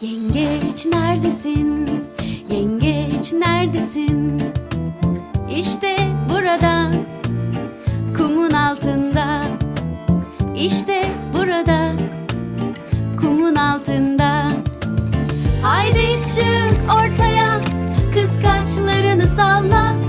Yengeç neredesin? Yengeç neredesin? İşte burada kumun altında İşte burada kumun altında Haydi çık ortaya kıskaçlarını salla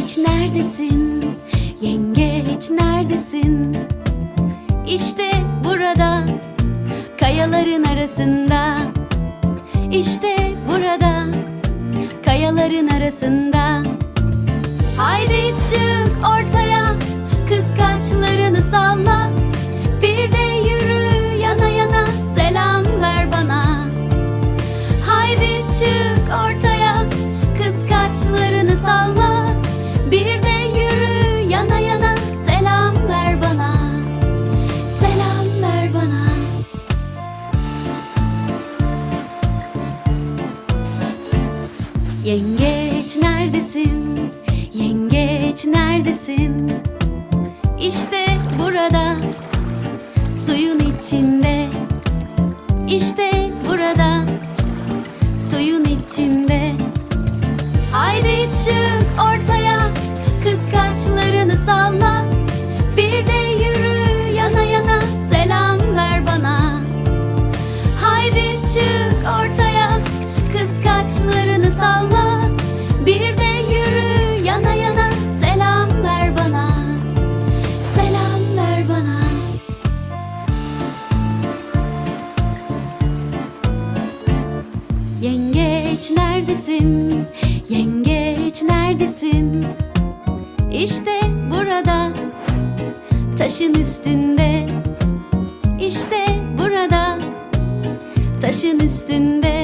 Yengeç neredesin? Yengeç neredesin? İşte burada kayaların arasında İşte burada kayaların arasında Haydi çık ortaya kıskaçlarını salla Bir de yürü Yengeç neredesin? Yengeç neredesin? İşte burada suyun içinde İşte burada suyun içinde Haydi çık ortaya kıskaçlarını salla Yengeç neredesin? Yengeç neredesin? İşte burada taşın üstünde İşte burada taşın üstünde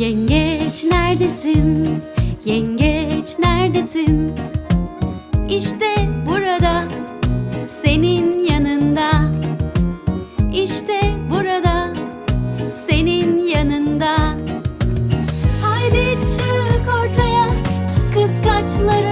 Yengeç neredesin? Yengeç neredesin? İşte burada senin yanında. İşte burada senin yanında. Haydi çık ortaya kıskaçlara